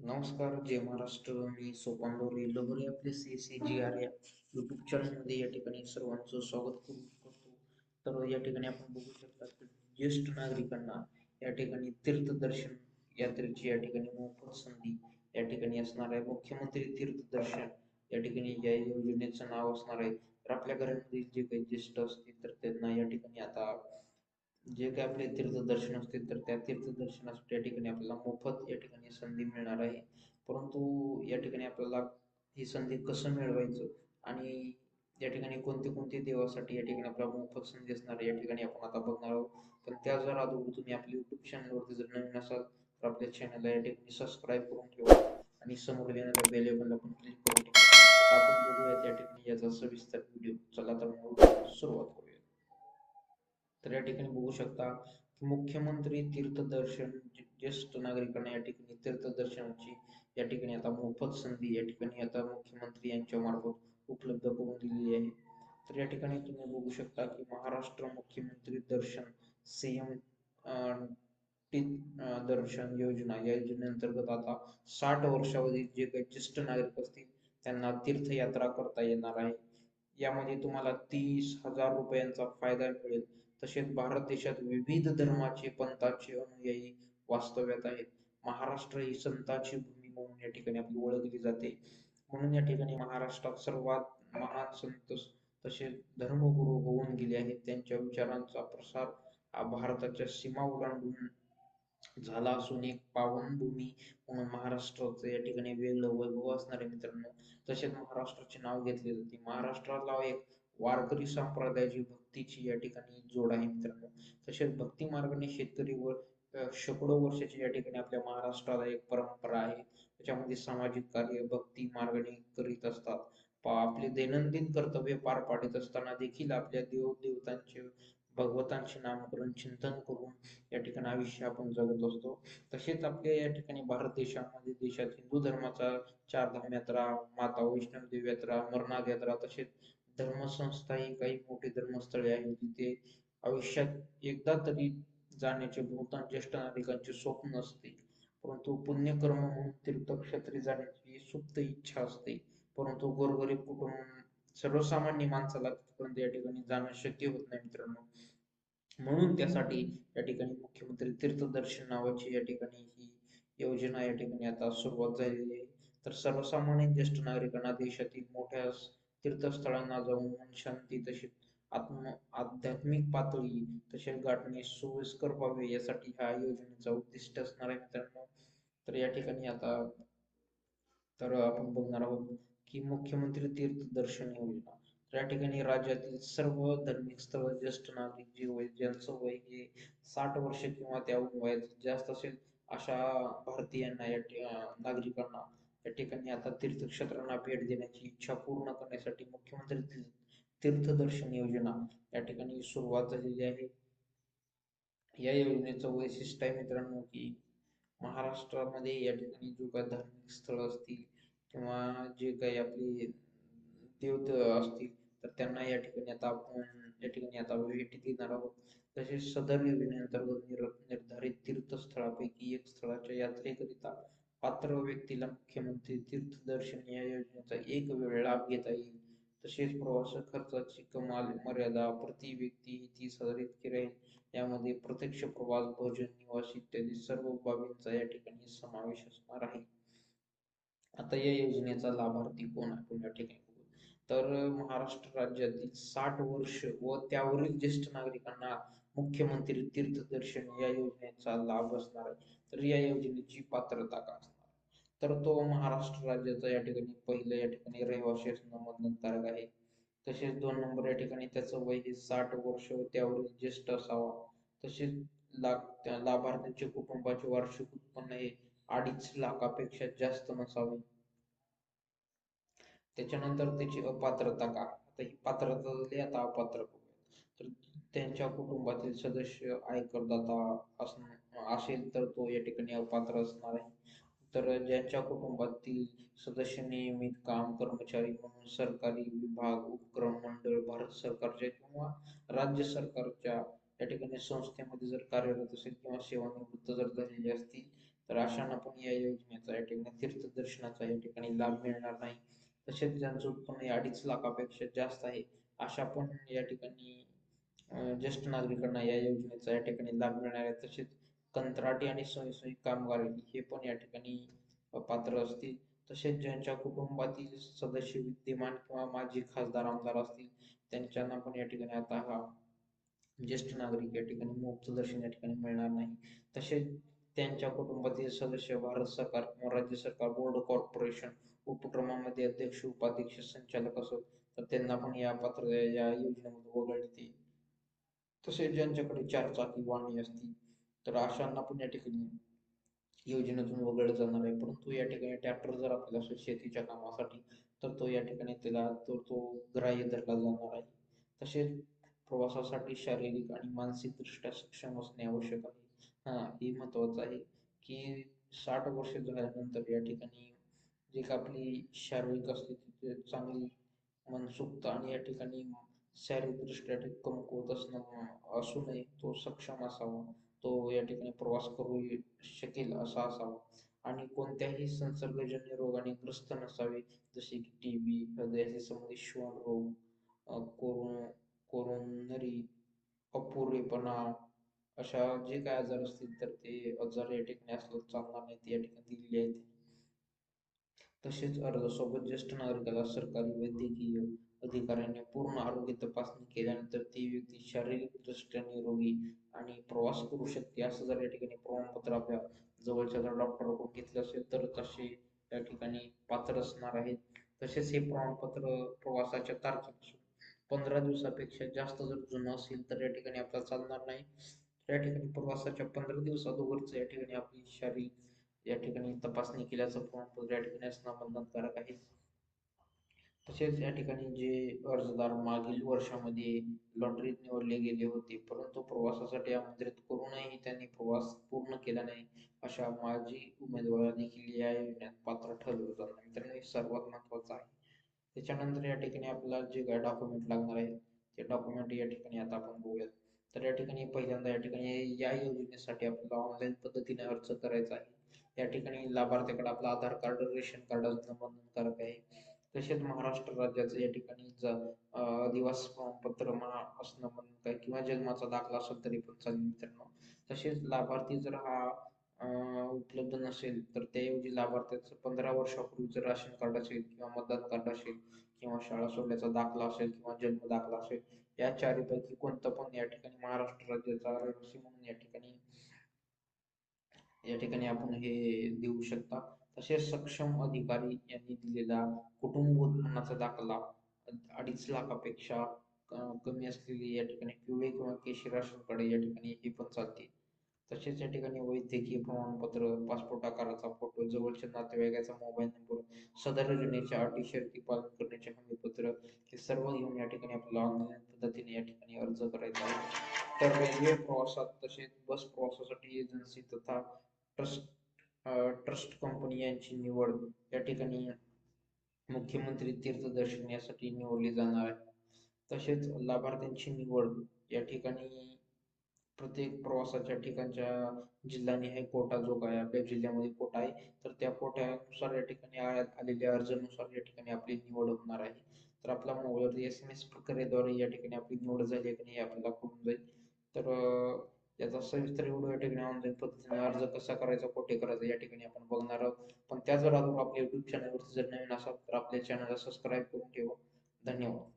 नमस्कार जय महाराष्ट्र. मी सोपान लोरे लहरी आपले सी सी जी आर या युट्यूब चॅनलमध्ये या ठिकाणी सर्वांचं स्वागत करू करतो तर या ठिकाणी आपण बघू शकता की ज्येष्ठ नागरिकांना या ठिकाणी तीर्थदर्शन यात्रेची या ठिकाणी मोफत संधी या ठिकाणी असणार आहे. मुख्यमंत्री तीर्थदर्शन या ठिकाणी या योजनेचं नाव असणार आहे. तर आपल्या घरामध्ये जे काही ज्येष्ठ असतील तर त्यांना या ठिकाणी आता जे काही आपले तीर्थदर्शन असतील तर त्या तीर्थदर्शनासाठी या ठिकाणी आपल्याला मोफत या ठिकाणी संधी मिळणार आहे. परंतु या ठिकाणी आपल्याला ही संधी कसं मिळवायचं आणि या ठिकाणी कोणते कोणते देवासाठी या ठिकाणी आपल्याला मोफत संधी असणार या ठिकाणी आपण आता बघणार आहोत. पण त्या जर अगोदर तुम्ही आपल्या युट्यूब चॅनलवरती जर नवीन असाल तर आपल्या चॅनलला या ठिकाणी सबस्क्राईब करून ठेवा आणि समोर येणाऱ्या बेल आयकॉनला पण क्लिक करून ठेवा. आपण बघूया त्या ठिकाणी याचा सविस्तर व्हिडिओ चला तर मग सुरुवात तर या ठिकाणी बघू शकता की मुख्यमंत्री तीर्थदर्शन ज्येष्ठ नागरिकांना या ठिकाणी तीर्थदर्शनाची या ठिकाणी आता मोफत संधी या ठिकाणी आता मुख्यमंत्री यांच्या मार्फत उपलब्ध करून दिलेली आहे. तर या ठिकाणी तुम्ही बघू शकता की महाराष्ट्र मुख्यमंत्री दर्शन सीएम दर्शन योजना या योजनेअंतर्गत आता साठ वर्षावधी जे काही ज्येष्ठ नागरिक असतील त्यांना तीर्थयात्रा करता येणार आहे. यामध्ये तुम्हाला तीस हजार रुपयांचा फायदा मिळेल. तसेच भारत देशात विविध धर्माचे पंथाचे अनुयायी वास्तव्यात आहेत. महाराष्ट्र ही संतांची भूमी म्हणून या ठिकाणी आपली ओळखली जाते. म्हणून या ठिकाणी महाराष्ट्रात सर्वात महान संत तसेच धर्मगुरू होऊन गेले आहेत. त्यांच्या विचारांचा प्रसार हा भारताच्या सीमा ओलांडून झाला असून एक पावनभूमी म्हणून महाराष्ट्राचं या ठिकाणी वेगळं वैभव असणारे मित्रांनो तसेच महाराष्ट्राचे नाव घेतले जाते. महाराष्ट्राला एक वारकरी संप्रदायाची भक्तीची या ठिकाणी जोड आहे मित्रांनो. तसेच भक्ती मार्गाने शेतकरी व शेकडो वर्षाची या ठिकाणी आपल्या महाराष्ट्राला एक परंपरा आहे. त्याच्यामध्ये सामाजिक कार्य भक्ती मार्गाने करीत असतात. आपले दैनंदिन कर्तव्य पार पाडत असताना देखील आपल्या देव देवतांचे भगवतांचे नामकरण चिंतन करून या ठिकाणी आयुष्य आपण जगत असतो. तसेच आपल्या या ठिकाणी भारत देशामध्ये देशात हिंदू धर्माचा चार धाम यात्रा माता वैष्णव देवी यात्रा अमरनाथ यात्रा तसेच धर्मसंस्था ही काही मोठी धर्मस्थळे आहेत जिथे आयुष्यात एकदा तरी जाण्याचे बहुतांश ज्येष्ठ नागरिकांचे स्वप्न असते. परंतु पुण्यकर्म म्हणून तीर्थक्षेत्री जाण्याची सुप्त इच्छा असते. परंतु गोरगरीब कुटुंब सर्वसामान्य माणसाला तिथपर्यंत या ठिकाणी जाणं शक्य होत नाही मित्रांनो. म्हणून त्यासाठी या ठिकाणी मुख्यमंत्री तीर्थदर्शन नावाची या ठिकाणी ही योजना या ठिकाणी आता सुरुवात झालेली आहे. तर सर्वसामान्य ज्येष्ठ नागरिकांना देशातील मोठ्या तीर्थस्थळांना जाऊन मन शांती तसेच आत्म आध्यात्मिक पातळी तसेच गाठणे सोयीस्कर व्हावे यासाठी ह्या योजनेचा उद्दिष्ट असणार आहे मित्रांनो. तर या ठिकाणी आता तर आपण बघणार आहोत की मुख्यमंत्री तीर्थ दर्शन योजना. तर या ठिकाणी राज्यातील सर्व धार्मिक स्थळ ज्येष्ठ नागरिक जे वय ज्यांचं वय हे साठ वर्ष किंवा त्याहून वयात जास्त असेल अशा भारतीयांना या नागरिकांना या ठिकाणी आता तीर्थक्षेत्रांना भेट देण्याची इच्छा पूर्ण करण्यासाठी मुख्यमंत्री तीर्थदर्शन योजना या ठिकाणी सुरुवात झालेली आहे. या योजनेचं वैशिष्ट्य आहे मित्रांनो की महाराष्ट्रामध्ये या ठिकाणी जो काही धार्मिक स्थळ असतील किंवा जे काही आपले देव असतील तर त्यांना या ठिकाणी आता आपण या ठिकाणी आता भेट देणार आहोत. तसेच सदर योजनेअंतर्गत निर्धारित तीर्थस्थळापैकी एक स्थळाच्या यात्रेकरिता पात्र व्यक्तीला मुख्यमंत्री तीर्थदर्शन या योजनेचा एक वेळ लाभ घेता येईल. तसेच प्रवास खर्चाची कमाल मर्यादा प्रति व्यक्ती ही तीस हजार इतकी राहील. यामध्ये प्रत्यक्ष प्रवास भोजन निवास इत्यादी सर्व बाबींचा या ठिकाणी समावेश असणार आहे. आता या योजनेचा लाभार्थी कोण आपण या ठिकाणी तर महाराष्ट्र राज्यातील साठ वर्ष व त्यावरील ज्येष्ठ नागरिकांना मुख्यमंत्री तीर्थदर्शन या योजनेचा लाभ असणार आहे. तर या योजनेची पात्रता का असणार तर तो महाराष्ट्र राज्याचा या ठिकाणी पहिलं या ठिकाणी रहिवासी असणं बंधनकारक आहे. तसेच दोन नंबर या ठिकाणी त्याचं वय हे साठ वर्ष व त्यावरील ज्येष्ठ असावा. तसेच लाभ लाभार्थ्यांचे कुटुंबाचे वार्षिक उत्पन्न हे अडीच लाखापेक्षा जास्त नसावे. त्याच्यानंतर त्याची अपात्रता का आता ही पात्रता झाली आता अपात्र तर त्यांच्या कुटुंबातील सदस्य आयकरदाता असण असेल तर तो या ठिकाणी अपात्र असणार आहे. तर ज्यांच्या कुटुंबातील सदस्य नियमित काम कर्मचारी म्हणून सरकारी विभाग उपक्रम मंडळ भारत सरकारच्या किंवा राज्य सरकारच्या या ठिकाणी संस्थेमध्ये जर कार्यरत असेल किंवा सेवानिवृत्त जर झालेले असतील तर अशांना पण या योजनेचा या ठिकाणी तीर्थदर्शनाचा या ठिकाणी लाभ मिळणार नाही. तसेच ज्यांचं उत्पन्न अडीच लाखापेक्षा जास्त आहे अशा पण या ठिकाणी ज्येष्ठ नागरिकांना या योजनेचा या ठिकाणी लाभ मिळणार आहे तसेच कंत्राटी आणि स्वयंसेवी कामगार हे पण या ठिकाणी पात्र असतील. तसेच ज्यांच्या कुटुंबातील सदस्य विद्यमान किंवा माजी खासदार आमदार असतील त्यांच्यांना पण या ठिकाणी आता हा ज्येष्ठ नागरिक या ठिकाणी मुक्त दर्शन या ठिकाणी मिळणार नाही. तसेच त्यांच्या कुटुंबातील सदस्य भारत सरकार किंवा राज्य सरकार बोर्ड कॉर्पोरेशन उपक्रमामध्ये अध्यक्ष उपाध्यक्ष संचालक असो तर त्यांना पण या पात्र या योजनेमध्ये वगळते तसेच ज्यांच्याकडे चार चाकी वाहने असतील तर अशांना पण या ठिकाणी योजनेतून वगळलं जाणार आहे. परंतु या ठिकाणी ट्रॅक्टर जर आपल्याला असेल शेतीच्या कामासाठी तर तो या ठिकाणी त्याला तो तो ग्राह्य धरला जाणार आहे. तसेच प्रवासासाठी शारीरिक आणि मानसिकदृष्ट्या सक्षम असणे आवश्यक आहे. हा हे महत्वाचं आहे की साठ वर्ष झाल्यानंतर या ठिकाणी जे का आपली शारीरिक असते चांगली मनसुक्त आणि या ठिकाणी शारीरिकदृष्ट्या कमकुवत असणं असूनही तो सक्षम असावा. तो या ठिकाणी प्रवास करू शकेल असा असावा. आणि कोणत्याही संसर्गजन्य रोगाने ग्रस्त नसावे जसे की टी बी हृदयाशी संबंधित श्वान रोग कोरो कोरोनरी अपुरेपणा अशा जे काय आजार असतील तर ते आजार या ठिकाणी असलं चालणार नाही ते या ठिकाणी दिलेले आहेत. तसेच अर्जासोबत ज्येष्ठ नागरिकाला सरकारी वैद्यकीय अधिकाऱ्यांनी पूर्ण आरोग्य तपासणी केल्यानंतर ती व्यक्ती शारीरिक दृष्ट्या निरोगी आणि प्रवास करू शकते असं जर या ठिकाणी प्रमाणपत्र आपल्या जवळच्या जर डॉक्टरकडून घेतलं असेल तर तसे या ठिकाणी पात्र असणार आहेत. तसेच हे प्रमाणपत्र प्रवासाच्या तारखेपासून पंधरा दिवसापेक्षा जास्त जर जुनं असेल तर या ठिकाणी आपल्याला चालणार नाही. या ठिकाणी प्रवासाच्या पंधरा दिवस अगोदरच या ठिकाणी आपली शारीरिक या ठिकाणी तपासणी केल्याचं प्रमाणपत्र या ठिकाणी असणं बंधनकारक आहे. तसेच या ठिकाणी जे अर्जदार मागील वर्षामध्ये लॉटरीत निवडले गेले होते परंतु प्रवासासाठी आमंत्रित करूनही त्यांनी प्रवास पूर्ण केला नाही अशा माजी उमेदवार देखील या योजनेत पात्र ठरले जाणार मित्रांनो हे सर्वात महत्वाचं आहे. त्याच्यानंतर या ठिकाणी आपल्याला जे काय डॉक्युमेंट लागणार आहे ते डॉक्युमेंट या ठिकाणी आता आपण बघूयात. तर या ठिकाणी पहिल्यांदा या ठिकाणी या योजनेसाठी आपल्याला ऑनलाईन पद्धतीने अर्ज करायचा आहे. या ठिकाणी लाभार्थ्याकडे आपलं आधार कार्ड रेशन कार्ड बंधनकारक आहे. तसेच महाराष्ट्र राज्याचं या ठिकाणी अधिवास प्रमाणपत्र म्हणा असणं बंधनकारक किंवा जन्माचा दाखला असेल तरी पण चालेल मित्रांनो. तसेच लाभार्थी जर हा उपलब्ध नसेल तर त्याऐवजी लाभार्थ्याचं पंधरा वर्षापूर्वी जर राशन कार्ड असेल किंवा मतदान कार्ड असेल किंवा शाळा सोडल्याचा दाखला असेल किंवा जन्म दाखला असेल या चारीपैकी कोणतं पण या ठिकाणी महाराष्ट्र राज्याचा रहिवासी म्हणून या ठिकाणी या ठिकाणी आपण हे देऊ शकता. तसेच सक्षम अधिकारी यांनी दिलेला कुटुंब उत्पन्नाचा दाखला अडीच लाखापेक्षा कमी असलेली या ठिकाणी पिवळे किंवा केशरी राशन कार्ड या ठिकाणी हे पण चालते. तसेच या ठिकाणी वैद्यकीय प्रमाणपत्र पासपोर्ट आकाराचा फोटो जवळच्या नातेवाईकाचा मोबाईल नंबर सदर योजनेच्या अटी शर्ती पालन करण्याचे हमीपत्र हे सर्व घेऊन या ठिकाणी आपल्याला ऑनलाईन पद्धतीने या ठिकाणी अर्ज करायचा आहे. तर रेल्वे प्रवासात तसेच बस प्रवासासाठी एजन्सी तथा ट्रस्ट ट्रस्ट कंपनी यांची निवड या ठिकाणी मुख्यमंत्री तीर्थदर्शन यासाठी निवडली जाणार आहे. तसेच लाभार्थ्यांची निवड या ठिकाणी प्रत्येक प्रवासाच्या ठिकाणच्या जिल्हानिहाय कोटा जो काय आपल्या जिल्ह्यामध्ये कोटा आहे तर त्या कोट्यानुसार या ठिकाणी आलेल्या अर्जानुसार या ठिकाणी आपली निवड होणार आहे. तर आपला मोबाईलवर एस एम एस प्रक्रियेद्वारे या ठिकाणी आपली निवड झाली आहे की नाही आपल्याला कळून जाईल. तर याचा सविस्तर व्हिडिओ या ठिकाणी ऑनलाईन पद्धतीने अर्ज कसा करायचा कोठे करायचा या ठिकाणी आपण बघणार आहोत. पण त्याच अगोदर आपल्या युट्यूब चॅनलवरती जर नवीन असाल तर आपल्या चॅनलला सबस्क्राईब करून ठेवा. धन्यवाद.